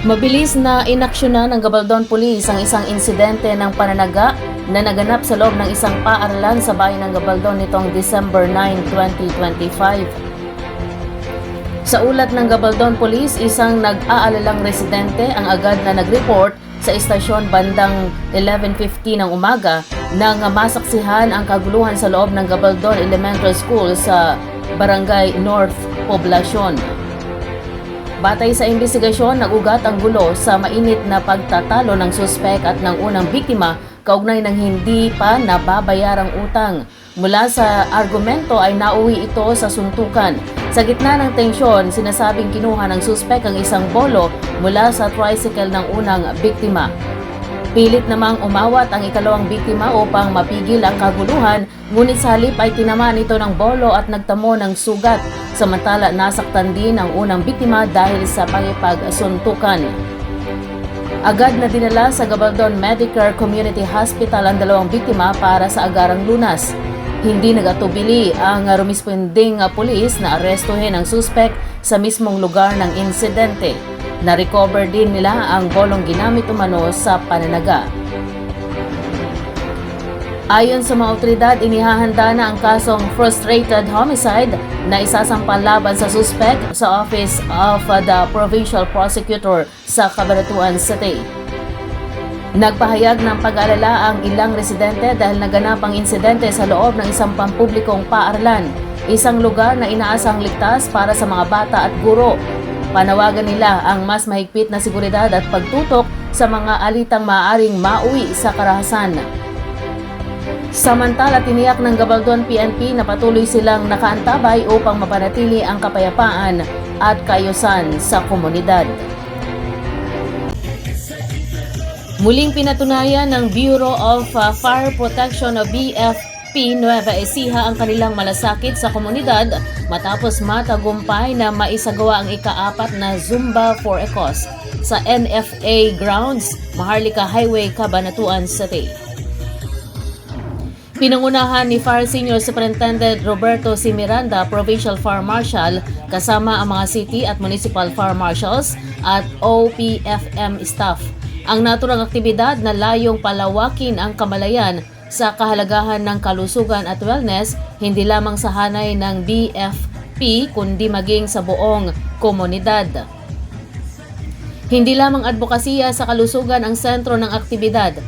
Mabilis na inaksyonan ng Gabaldon Police ang isang insidente ng pananaga na naganap sa loob ng isang paaralan sa bayan ng Gabaldon nitong December 9, 2025. Sa ulat ng Gabaldon Police, isang nag-aalalang residente ang agad na nag-report sa istasyon bandang 11.50 ng umaga nang masaksihan ang kaguluhan sa loob ng Gabaldon Elementary School sa Barangay North Poblacion. Batay sa investigasyon, nagugat ang gulo sa mainit na pagtatalo ng suspek at ng unang biktima kaugnay ng hindi pa nababayarang utang. Mula sa argumento ay nauwi ito sa suntukan. Sa gitna ng tensyon, sinasabing kinuha ng suspek ang isang bolo mula sa tricycle ng unang biktima. Pilit namang umawat ang ikalawang biktima upang mapigil ang kaguluhan, ngunit sa halip ay tinamaan ito ng bolo at nagtamo ng sugat. Samantala nasaktan din ang unang biktima dahil sa pangipagsuntukan. Agad na dinala sa Gabaldon Medicare Community Hospital ang dalawang biktima para sa agarang lunas. Hindi nagatubili ang rumisponding pulis na arestuhin ang suspek sa mismong lugar ng insidente. Na-recover din nila ang bolong ginamit umano sa pananaga. Ayon sa mga otoridad, inihahanda na ang kasong frustrated homicide na isasampal laban sa suspect sa Office of the Provincial Prosecutor sa Cabanatuan City. Nagpahayag ng pag-alala ang ilang residente dahil naganap ang insidente sa loob ng isang pampublikong paaralan, isang lugar na inaasang ligtas para sa mga bata at guro. Panawagan nila ang mas mahigpit na seguridad at pagtutok sa mga alitang maaaring mauwi sa karahasan. Samantala, tiniyak ng Gabaldon PNP na patuloy silang nakaantabay upang mapanatili ang kapayapaan at kayusan sa komunidad. Muling pinatunayan ng Bureau of uh, Fire Protection o BFP Nueva Ecija ang kanilang malasakit sa komunidad matapos matagumpay na maisagawa ang ikaapat na Zumba for a Cause sa NFA Grounds, Maharlika Highway, Cabanatuan City. Pinangunahan ni Fire Senior Superintendent Roberto C. Miranda, Provincial Fire Marshal, kasama ang mga city at municipal fire marshals at OPFM staff. Ang naturang aktibidad na layong palawakin ang kamalayan sa kahalagahan ng kalusugan at wellness hindi lamang sa hanay ng BFP kundi maging sa buong komunidad. Hindi lamang advokasya sa kalusugan ang sentro ng aktibidad,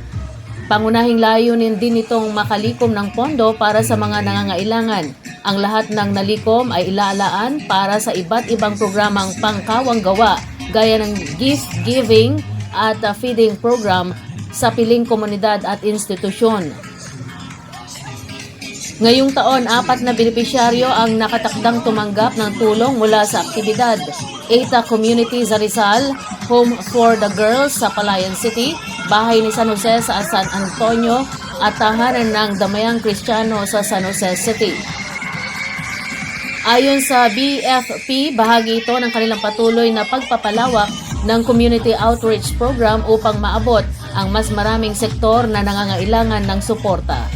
Pangunahing layunin din itong makalikom ng pondo para sa mga nangangailangan. Ang lahat ng nalikom ay ilaalaan para sa iba't ibang programang pangkawang gawa gaya ng gift giving at feeding program sa piling komunidad at institusyon. Ngayong taon, apat na benepisyaryo ang nakatakdang tumanggap ng tulong mula sa aktibidad. ETA Community sa Home for the Girls sa Palayan City, Bahay ni San Jose sa San Antonio at tahanan ng Damayang Kristiyano sa San Jose City. Ayon sa BFP, bahagi ito ng kanilang patuloy na pagpapalawak ng community outreach program upang maabot ang mas maraming sektor na nangangailangan ng suporta.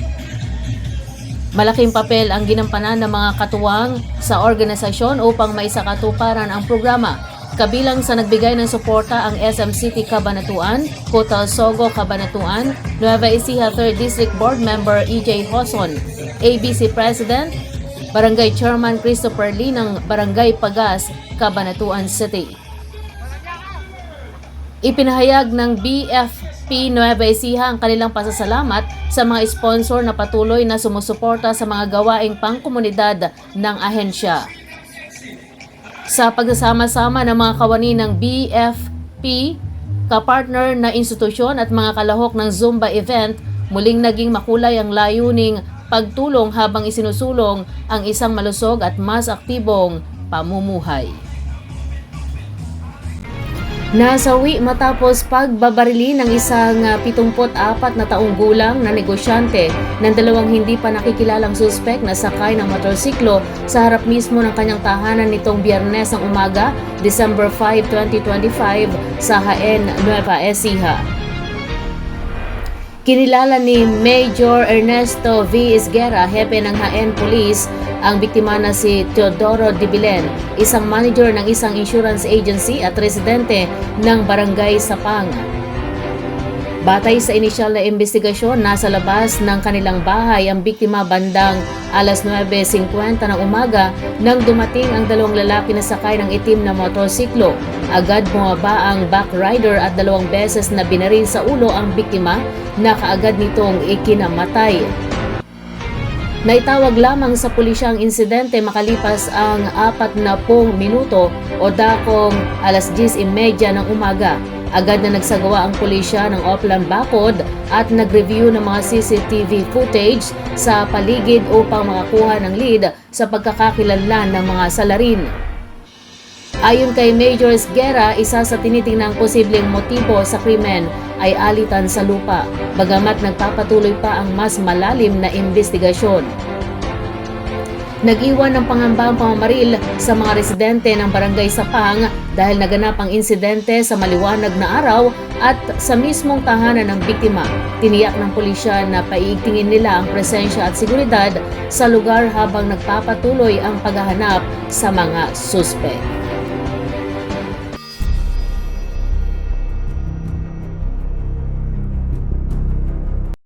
Malaking papel ang ginampanan ng mga katuwang sa organisasyon upang maisakatuparan ang programa. Kabilang sa nagbigay ng suporta ang SM City Cabanatuan, Kotal Sogo Cabanatuan, Nueva Ecija 3rd District Board Member EJ Hoson, ABC President, Barangay Chairman Christopher Lee ng Barangay Pagas, Cabanatuan City. Ipinahayag ng BF P9 Ecija ang kanilang pasasalamat sa mga sponsor na patuloy na sumusuporta sa mga gawaing pangkomunidad ng ahensya. Sa pagsasama-sama ng mga kawani ng BFP, kapartner na institusyon at mga kalahok ng Zumba event, muling naging makulay ang layuning pagtulong habang isinusulong ang isang malusog at mas aktibong pamumuhay. Nasawi matapos pagbabarili ng isang ah, 74 na taong gulang na negosyante ng dalawang hindi pa nakikilalang suspek na sakay ng motorsiklo sa harap mismo ng kanyang tahanan nitong biyernes ng umaga, December 5, 2025 sa Haen, Nueva Ecija. Kinilala ni Major Ernesto V. Isguera, hepe ng HN Police, ang biktima na si Teodoro Dibilen, isang manager ng isang insurance agency at residente ng Barangay Sapang. Batay sa inisyal na investigasyon, nasa labas ng kanilang bahay ang biktima bandang alas 9.50 ng umaga nang dumating ang dalawang lalaki na sakay ng itim na motorsiklo. Agad bumaba ang back rider at dalawang beses na binaril sa ulo ang biktima na kaagad nitong ikinamatay. Naitawag lamang sa pulisya ang insidente makalipas ang apat na pong minuto o dakong alas 10.30 ng umaga. Agad na nagsagawa ang pulisya ng Oplan Bacod at nag-review ng mga CCTV footage sa paligid upang makakuha ng lead sa pagkakakilanlan ng mga salarin. Ayon kay Major Esguera, isa sa tinitingnang posibleng motibo sa krimen ay alitan sa lupa, bagamat nagpapatuloy pa ang mas malalim na investigasyon. Nag-iwan ng pangamba ang pamamaril sa mga residente ng barangay Sapang dahil naganap ang insidente sa maliwanag na araw at sa mismong tahanan ng biktima. Tiniyak ng pulisya na paiigtingin nila ang presensya at seguridad sa lugar habang nagpapatuloy ang paghahanap sa mga suspect.